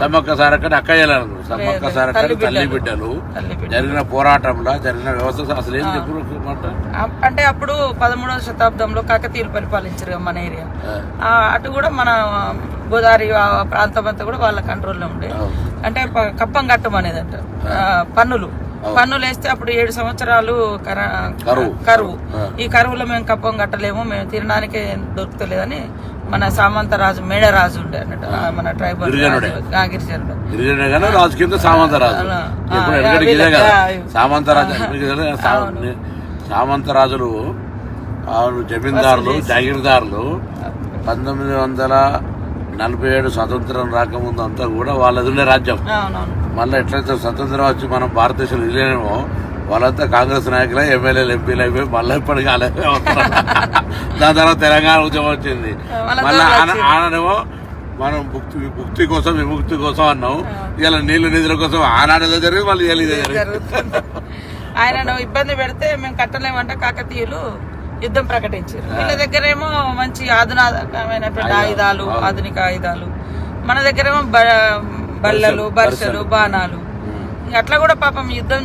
సమ్మక్క సారక్క అక్కయ్యలు అనుకుంటారు సమ్మక్క సారక్క తల్లి బిడ్డలు. జరిగిన పోరాటంలో జరిగిన వ్యవస్థ అసలు ఏం చెప్పు అంటే అప్పుడు పదమూడవ శతాబ్దంలో కాకతీయులు పరిపాలించారు మన ఏరియా. ఆ, అటు కూడా మన గోదావరి ప్రాంతం అంతా కూడా వాళ్ళ కంట్రోల్లో ఉండే. అంటే కప్పం కట్టం అనేది అంట పన్నులు. పన్నులు వేస్తే అప్పుడు ఏడు సంవత్సరాలు కర- కరువు. ఈ కరువులో మేము కప్పం కట్టలేము మేము తినడానికే దొరుకుతలేదని మన సామంతరాజు మేడరాజు ఉండే అన్నట్టు మన ట్రైబల్ గిరిజనుడే. రాజు. రాజు కింద సామంతరాజు. సామంతరాజు సామంతరాజులు జమీందారులు జాగీర్దారులు పంతొమ్మిది వందల నలభై ఏడు స్వతంత్రం రాకముందు అంతా కూడా వాళ్ళది ఉండే రాజ్యం. మళ్ళీ ఎట్లయితే స్వతంత్రం వచ్చి మనం భారతదేశంలో విలీనమో వాళ్ళంతా కాంగ్రెస్ నాయకులే ఎమ్మెల్యేలు ఎంపీలు అయిపోయి మళ్ళీ ఇప్పటికీ అలాగే. దాని తర్వాత తెలంగాణ ఉద్యమం వచ్చింది. మళ్ళా మళ్ళీ దొరలు ఆన- ఆనాడేమో మనం ముక్తి ముక్తి కోసం విముక్తి కోసం అన్నాం. ఇలా నీళ్ళు నిధుల కోసం ఆనాడు ఏదో జరిగింది మళ్ళీ ఇవాళ ఇదే జరిగింది. ఆయనను ఇబ్బంది పెడితే మేము కట్టలేమంటే కాకతీయులు యుద్ధం ప్రకటించారు. వీళ్ళ దగ్గరేమో మంచి ఆధునికమైనటువంటి ఆయుధాలు ఆధునిక ఆయుధాలు. మన దగ్గరేమో బల్లలు బర్షలు బాణాలు. అట్లా కూడా పాపం యుద్ధం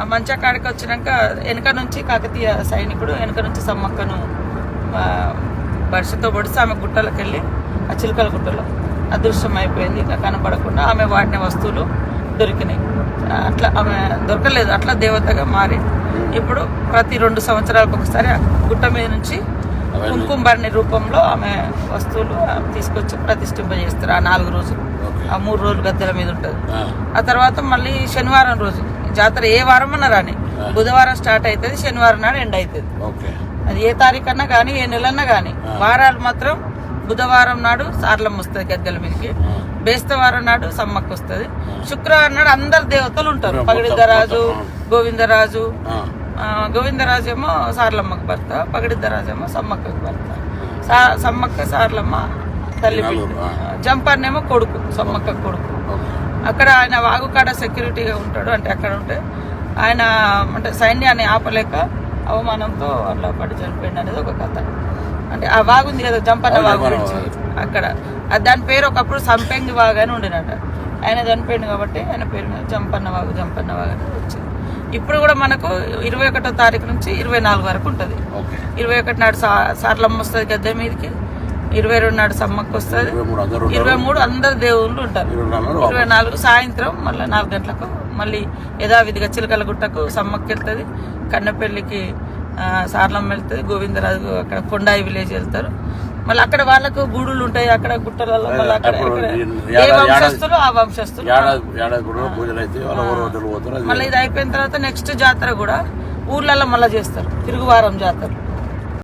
ఆ మంచ కాడికి వచ్చినాక వెనక నుంచి కాకతీయ సైనికుడు వెనక నుంచి సమ్మక్కను బర్షతో పొడిచి ఆమె గుట్టలకు వెళ్ళి ఆ చిలుకల గుట్టలో అదృశ్యం అయిపోయింది. ఇక కనపడకుండా ఆమె వాడిన వస్తువులు దొరికినాయి. అట్లా ఆమె దొరకలేదు. అట్లా దేవతగా మారి ఇప్పుడు ప్రతి రెండు సంవత్సరాలకు ఒకసారి ఆ గుట్ట మీద నుంచి కుంకుమబర్ణి రూపంలో ఆమె వస్తువులు తీసుకొచ్చి ప్రతిష్ఠింపజేస్తారు. ఆ నాలుగు రోజులు. ఆ మూడు రోజులు గద్దెల మీద ఉంటుంది. ఆ, తర్వాత మళ్ళీ శనివారం రోజు. జాతర ఏ వారం అన్నా రాని బుధవారం స్టార్ట్ అవుతుంది శనివారం నాడు ఎండ్ అవుతుంది అది ఏ తారీఖు అన్నా కానీ ఏ నెలన్నా కానీ వారాలు మాత్రం బుధవారం నాడు సార్లం వస్తుంది గద్దెల మీదకి. బేస్తవారం నాడు సమ్మక్క వస్తుంది. శుక్రవారం నాడు అందరు దేవతలు ఉంటారు. పగిడిద్దరాజు గోవిందరాజు. గోవిందరాజు ఏమో సార్లమ్మకు భర్త పగిడిద్దరాజు ఏమో సమ్మక్కకు భర్త. సమ్మక్క సార్లమ్మ తల్లి. జంపన్నేమో కొడుకు సమ్మక్క కొడుకు. అక్కడ ఆయన వాగుకాడ సెక్యూరిటీగా ఉంటాడు అంటే అక్కడ ఉంటే ఆయన అంటే సైన్యాన్ని ఆపలేక అవమానంతో అట్లా పడి చనిపోయింది అనేది ఒక కథ. అంటే ఆ వాగు ఉంది కదా జంపన్న వాగు గురించి. అక్కడ. దాని పేరు ఒకప్పుడు సంపెంగి వాగు అని ఉండినట. ఆయన చనిపోయింది కాబట్టి ఆయన పేరు మీద జంపన్న వాగు జంపన్న వాగు అని వచ్చింది. ఇప్పుడు కూడా మనకు ఇరవై ఒకటో తారీఖు నుంచి ఇరవై నాలుగు వరకు ఉంటుంది. ఇరవై ఒకటి నాడు సార్లమ్మ వస్తుంది గద్దె మీదకి ఇరవై రెండు నాడు సమ్మక్క వస్తుంది. ఇరవై మూడు అందరూ దేవుళ్ళు ఉంటారు. ఇరవై నాలుగు సాయంత్రం మళ్ళీ నాలుగు గంటలకు మళ్ళీ యథావిధిగా చిలకల గుట్టకు సమ్మక్క వెళ్తుంది కన్నెపల్లికి ఆ, సార్లమ్మ వెళ్తుంది గోవిందరాజు అక్కడ కొండాయి విలేజ్ వెళ్తారు. మళ్ళీ అక్కడ వాళ్ళకు గూడులు ఉంటాయి అక్కడ గుట్టలలో మళ్ళీ అక్కడ ఏ వంశస్థులు ఆ వంశస్థులు. మళ్ళీ ఇది అయిపోయిన తర్వాత నెక్స్ట్ జాతర కూడా ఊర్లలో మళ్ళీ చేస్తారు తిరుగువారం జాతర.